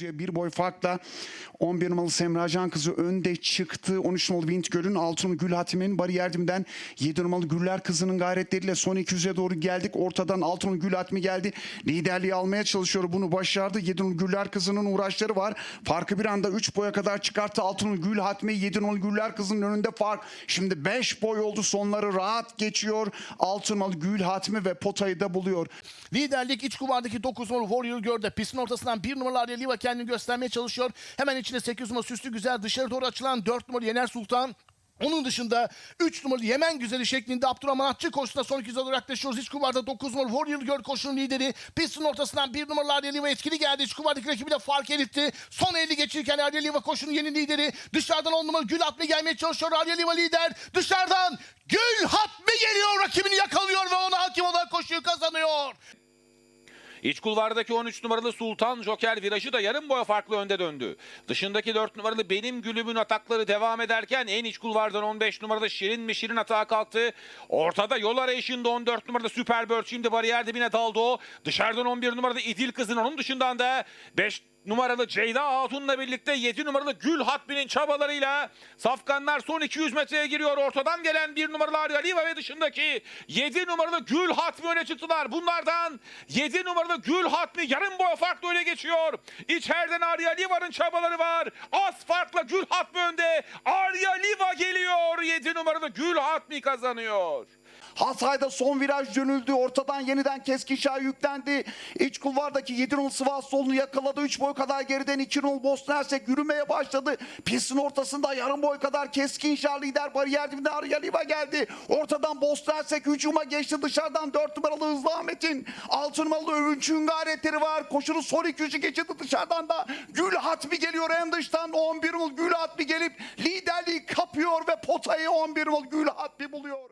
200'e bir boy farkla 11 numaralı Semra Can kızı önde çıktı. 13 numaralı Windgöl'ün 6 numaralı Gül Hatim'in bariyerdimden 7 numaralı Güller kızının gayretleriyle son 200'e doğru geldik. Ortadan 6 numaralı Gül Hatimi geldi. Liderliği almaya çalışıyor. Bunu başardı. 7 numaralı Güller kızının uğraşları var. Farkı bir anda 3 boya kadar çıkarttı. 6 numaralı Gül Hatimi 7 numaralı Güller kızının önünde fark. Şimdi 5 boy oldu. Sonları rahat geçiyor. 6 numaralı Gül Hatimi ve potayı da buluyor. Liderlik iç kuvardaki 9 numaralı Warrior gördü. Pistin ortasından 1 numaralı Arya Liva kendini göstermeye çalışıyor. Hemen içinde 8 numaralı Süslü Güzel dışarı doğru açılan 4 numaralı Yener Sultan. Onun dışında 3 numaralı Yemen Güzeli şeklinde Abdurrahman Atçı koşusuna son 200'e doğru yaklaşıyoruz. İç kuvarda 9 numaralı Warrior Gör koşunun lideri. Pistin ortasından 1 numaralı Arya Liva etkili geldi. İç kuvardaki rakibi de fark eritti. Son 50 geçirirken Arya Liva koşunun yeni lideri. Dışarıdan 10 numaralı Gül Hatmi gelmeye çalışıyor. Arya Liva lider. Dışarıdan Gül Hatmi geliyor. Rakibini yakalıyor ve ona hakim olarak koşuyu kazanıyor. İç kulvardaki 13 numaralı Sultan Joker virajı da yarım boya farklı önde döndü. Dışındaki 4 numaralı Benim Gülüm'ün atakları devam ederken en iç kulvardan 15 numaralı Şirin mi Şirin atağa kalktı. Ortada yol arayışında 14 numaralı Süper Bird şimdi bariyer dibine daldı o. Dışarıdan 11 numaralı İdil Kızın onun dışından da 5 numaralı Ceyda Hatun'la birlikte 7 numaralı Gül Hatmi'nin çabalarıyla Safkanlar son 200 metreye giriyor. Ortadan gelen 1 numaralı Arya Liva ve dışındaki 7 numaralı Gül Hatmi öne çıktılar. Bunlardan 7 numaralı Gül Hatmi yarım boy farklı öne geçiyor. İçeriden Arya Liva'nın çabaları var. Az farkla Gül Hatmi önde. Arya Liva geliyor. 7 numaralı Gül Hatmi kazanıyor. Hatay'da son viraj dönüldü. Ortadan yeniden Keskinşah yüklendi. İç kulvardaki 7 numaralı Sivas solunu yakaladı. 3 boy kadar geriden 2 numaralı Bosna Hersek yürümeye başladı. Pistin ortasında yarım boy kadar Keskinşah lider bariyer dibinde Arya Liva geldi. Ortadan Bosna Hersek hücuma geçti. Dışarıdan 4 numaralı Hızlı Ahmet'in 6 numaralı Övünç'ün gayretleri var. Koşunun son 200'ü geçirdi. Dışarıdan da Gül Hatmi geliyor en dıştan. 11 numaralı Gül Hatmi gelip liderliği kapıyor ve potayı 11 numaralı Gül Hatmi buluyor.